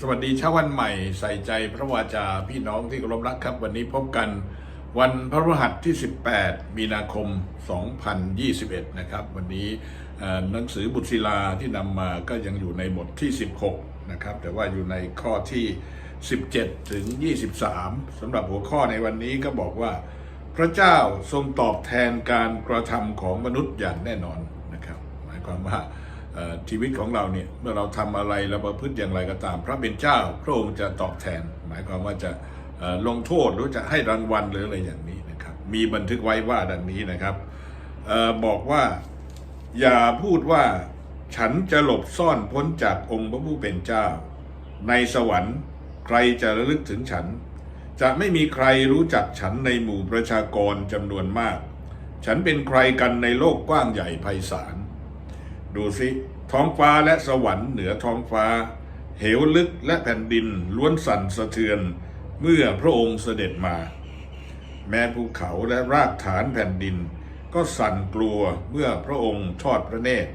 สวัสดีเช้าวันใหม่ใส่ใจพระวาจาพี่น้องที่เคารพรักครับ วันนี้พบกันวันพฤหัสที่ 18 มีนาคม 2021 นะครับ วันนี้หนังสือบุตรศิลาที่นำมาก็ยังอยู่ในบทที่ 16 นะครับ แต่ว่าอยู่ในข้อที่ 17 ถึง 23สำหรับหัวข้อในวันนี้ก็บอกว่า พระเจ้าทรงตอบแทนการกระทำของมนุษย์อย่างแน่นอนนะครับ หมายความว่า ชีวิตของเราเนี่ยเมื่อเราทำอะไรเราประพฤติอย่างไรก็ตาม พระเป็นเจ้าพระองค์จะตอบแทน หมายความว่าจะลงโทษหรือจะให้รางวัลหรืออะไรอย่างนี้นะครับ มีบันทึกไว้ว่าดังนี้นะครับออบอกว่าอย่าพูดว่าฉันจะหลบซ่อนพ้นจากองค์พระผู้เป็นเจ้า ในสวรรค์ใครจะระลึกถึงฉัน จะไม่มีใครรู้จักฉันในหมู่ประชากรจำนวนมาก ฉันเป็นใครกันในโลกกว้างใหญ่ไพศาล ดูสิท้องฟ้าและสวรรค์เหนือท้องฟ้า เหวลึกและแผ่นดินล้วนสั่นสะเทือน เมื่อพระองค์เสด็จมา แม้ภูเขาและรากฐานแผ่นดิน ก็สั่นกลัวเมื่อพระองค์ทอดพระเนตร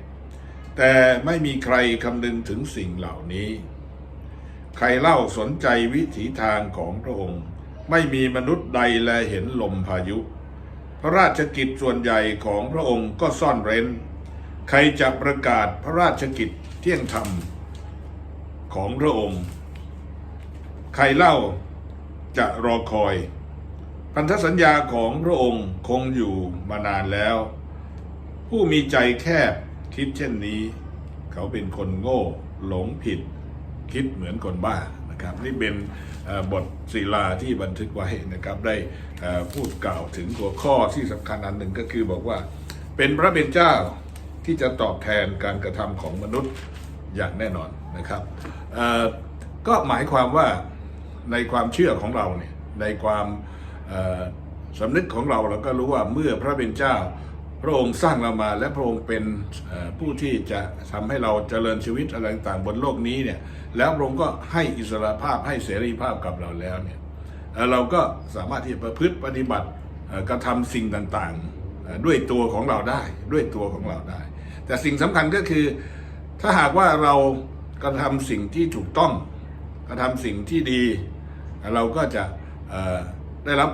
แต่ไม่มีใครคำนึงถึงสิ่งเหล่านี้ ใครเล่าสนใจวิถีทางของพระองค์ ไม่มีมนุษย์ใดแลเห็นลมพายุ พระราชกิจส่วนใหญ่ของพระองค์ก็ซ่อนเร้น ใครจะประกาศพระราชกิจเที่ยงธรรมของพระองค์ ใครเล่าจะรอคอย พันธสัญญาของพระองค์คงอยู่มานานแล้ว ผู้มีใจแคบคิดเช่นนี้ เขาเป็นคนโง่หลงผิด คิดเหมือนคนบ้านะครับนี่เป็นบทศิลาที่บันทึกไว้นะครับได้พูดกล่าวถึงหัวข้อที่สำคัญอันหนึ่งก็คือบอกว่าเป็นพระเป็นเจ้า ที่จะตอบแทนการกระทำของมนุษย์อย่างแน่นอนนะครับก็หมายความว่าในความเชื่อของเราเนี่ยในความสำนึกของเราเราก็รู้ว่าเมื่อพระเป็นเจ้า พระองค์สร้างเรามา และพระองค์เป็นผู้ที่จะทำให้เราเจริญชีวิตอะไรต่างๆบนโลกนี้เนี่ยแล้วพระองค์ก็ให้อิสระภาพให้เสรีภาพกับเราแล้วเนี่ยเราก็สามารถที่จะประพฤติปฏิบัติกระทำสิ่งต่างๆ ด้วยตัวของเราได้ด้วยตัวของเราได้ แต่สิ่งสำคัญก็คือ ถ้าหากว่าเรากระทำสิ่งที่ถูกต้องกระทำสิ่งที่ดี เราก็จะได้รับ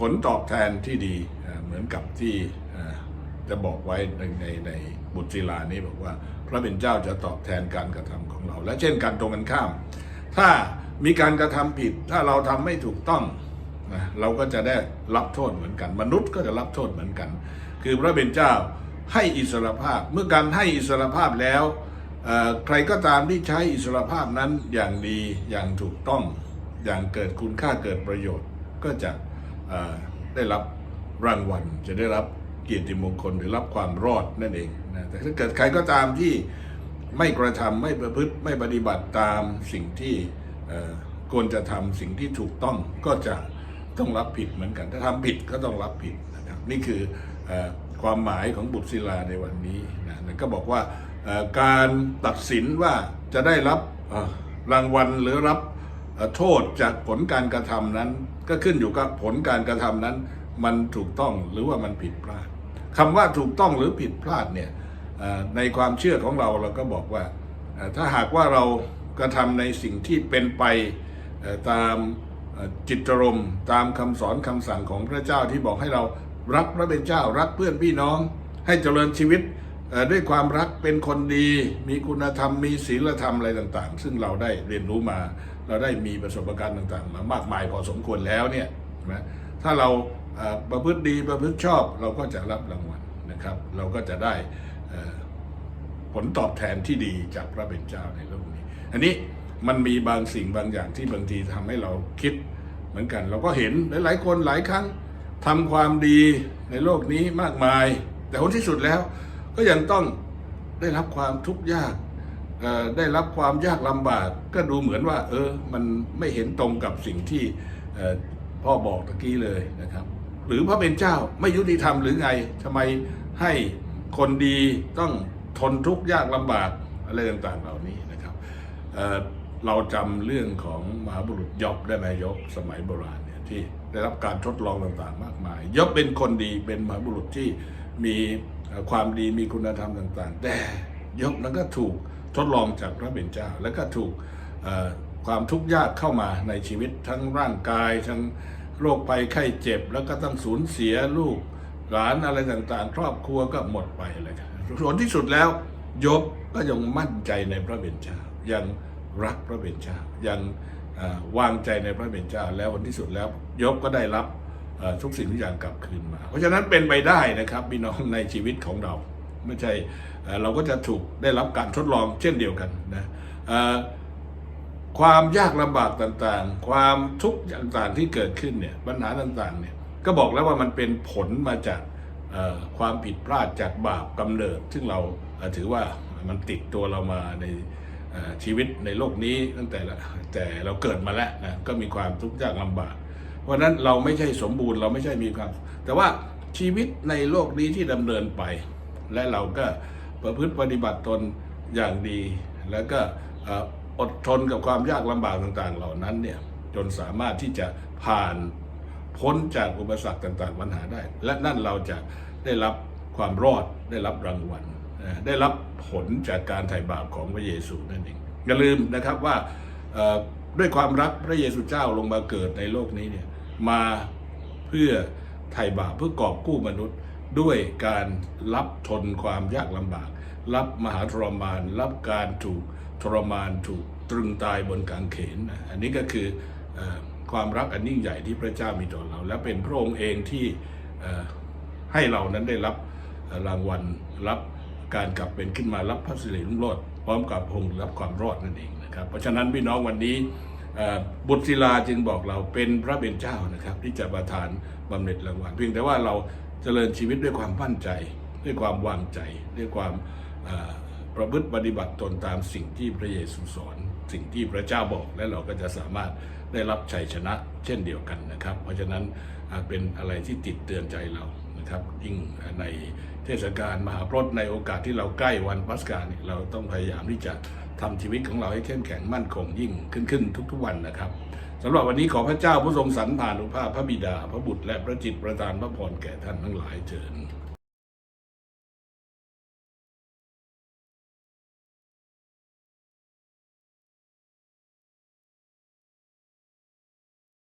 ผลตอบแทนที่ดีเหมือนกับที่จะบอกไว้ในในในบุตรศิลานี้บอกว่า พระเป็นเจ้าจะตอบแทนการกระทำของเรา และเช่นการตรงกันข้าม ถ้ามีการกระทำผิด ถ้าเราทำไม่ถูกต้องเราก็จะได้รับโทษเหมือนกัน มนุษย์ก็จะรับโทษเหมือนกัน คือพระเป็นเจ้า ให้อิสรภาพ เมื่อการให้อิสรภาพแล้วใครก็ตามที่ใช้อิสรภาพนั้นอย่างดีอย่างถูกต้องอย่างเกิดคุณค่าเกิดประโยชน์ ก็จะได้รับรางวัล จะได้รับเกียรติมงคลหรือรับความรอดนั่นเองนะแต่ถ้าเกิดใครก็ตามที่ไม่กระทำไม่ประพฤติไม่ปฏิบัติตามสิ่งที่ควรจะทำสิ่งที่ถูกต้องก็จะต้องรับผิดเหมือนกัน ถ้าทำผิดก็ต้องรับผิดนะครับนี่คือ ความหมายของบุตรศิลาในวันนี้นะก็บอกว่าการตัดสินว่าจะได้รับรางวัลหรือรับโทษจากผลการกระทำนั้น ก็ขึ้นอยู่กับผลการกระทำนั้น มันถูกต้องหรือว่ามันผิดพลาดคำว่าถูกต้องหรือผิดพลาดเนี่ยในความเชื่อของเราเราก็บอกว่าถ้าหากว่าเรากระทำในสิ่งที่เป็นไปตามเอ่อจิตรมณ์ตามคำสอนคำสั่งของพระเจ้าที่บอกให้เรา รักพระเป็นเจ้ารักเพื่อนพี่น้อง ให้เจริญชีวิตด้วยความรักเป็นคนดี มีคุณธรรมมีศีลธรรมอะไรต่างๆ ซึ่งเราได้เรียนรู้มา เราได้มีประสบการณ์ต่างๆมามากมายพอสมควรแล้วเนี่ยนะถ้าเราประพฤติดีประพฤติชอบเราก็จะรับรางวัลนะครับ เราก็จะได้ผลตอบแทนที่ดีจากพระเป็นเจ้าในโลกนี้ อันนี้มันมีบางสิ่งบางอย่างที่บางทีทำให้เราคิดเหมือนกัน เราก็เห็นหลายๆคนหลายครั้ง ทำความดีในโลกนี้มากมาย แต่ผลที่สุดแล้วก็ยังต้องได้รับความทุกข์ยากได้รับความยากลำบาก ก็ดูเหมือนว่า เออ มันไม่เห็นตรงกับสิ่งที่พ่อบอกตะกี้เลยนะครับ หรือพระเป็นเจ้าไม่ยุติธรรมหรือไงทำไมให้คนดีต้องทนทุกข์ยากลำบากอะไรต่างๆเหล่านี้นะครับเเราจำเรื่องของมหาบุรุษยอบได้ไหมยอบสมัยโบราณเนี่ยที่ ได้รับการทดลองต่างๆ มากมายยอบเป็นคนดีเป็นมหาบุรุษที่มีความดีมีคุณธรรมต่างๆ แต่ยอบนั้นก็ถูกทดลองจากพระเป็นเจ้า แล้วก็ถูกความทุกข์ยากเข้ามาในชีวิตทั้งร่างกายทั้งโรคภัยไข้เจ็บ แล้วก็ต้องสูญเสียลูกหลานอะไรต่างๆ ครอบครัวก็หมดไปอะไรกันส่วนที่สุดแล้วยบก็ยังมั่นใจในพระเบญเจ้ายังรักพระเบญเจ้ายัง วางใจในพระเบญเจ้าแล้ววันที่สุดแล้วยบก็ได้รับทุกสิ่งทุกอย่างกลับคืนมา เพราะฉะนั้นเป็นไปได้นะครับพี่น้องในชีวิตของเราไม่ใช่เราก็จะถูกได้รับการทดลองเช่นเดียวกันนะความยากลำบากต่างๆ ความทุกข์ต่างๆที่เกิดขึ้นเนี่ยปัญหาต่างๆเนี่ยก็บอกแล้วว่ามันเป็นผลมาจากความผิดพลาดจากบาปกำเนิด ซึ่งเราถือว่ามันติดตัวเรามาใน ชีวิตในโลกนี้ตั้งแต่ละแต่เราเกิดมาแล้วนะก็มีความทุกข์ยากลำบาก เพราะนั้นเราไม่ใช่สมบูรณ์เราไม่ใช่มีความ แต่ว่าชีวิตในโลกนี้ที่ดำเนินไป และเราก็ประพฤติปฏิบัติตนอย่างดี แล้วก็อดทนกับความยากลำบากต่างๆ เหล่านั้นเนี่ยจนสามารถที่จะผ่านพ้นจากอุปสรรคต่างๆปัญหาได้ และนั่นเราจะได้รับความรอดได้รับรางวัล ได้รับผลจากการไถ่บาปของพระเยซูนั่นเองอย่าลืมนะครับว่าด้วยความรักพระเยซูเจ้าลงมาเกิดในโลกนี้เนี่ยมาเพื่อไถ่บาปเพื่อกอบกู้มนุษย์ด้วยการรับทนความยากลำบาก รับมหาทรมาน รับการถูกทรมานถูกตรึงตายบนกางเขน อันนี้ก็คืออความรักอันยิ่งใหญ่ที่พระเจ้ามีต่อเรา และเป็นพระองค์เองที่ให้เรานั้นได้รับรางวัลรับ การกลับเป็นขึ้นมารับพระสิริรุ่งโรจน์พร้อมกับพงรับความรอดนั่นเองนะครับ เพราะฉะนั้นพี่น้องวันนี้บุตรศิลาจึงบอกเราเป็นพระเป็นเจ้านะครับ ที่จะประทานบำเหน็จรางวัลเพียงแต่ว่าเราเจริญชีวิตด้วยความมั่นใจ ด้วยความวางใจ ด้วยความประพฤติปฏิบัติตนตามสิ่งที่พระเยซูสอนสิ่งที่พระเจ้าบอกและเราก็จะสามารถได้รับชัยชนะเช่นเดียวกันนะครับ เพราะฉะนั้นเป็นอะไรที่ติดเตือนใจเรา นะครับยิ่งในเทศกาลมหาพรตในโอกาสที่เราใกล้วันปัสกาเนี่ยเราต้องพยายามที่จะทำชีวิตของเราให้เข้มแข็งมั่นคงยิ่งขึ้นขึ้นทุกๆวันนะครับสำหรับวันนี้ขอพระเจ้าผู้ทรงสรรผ่านุภาพพระบิดา พระบุตรและพระจิตประทานพระพรแก่ท่านทั้งหลายเชิญ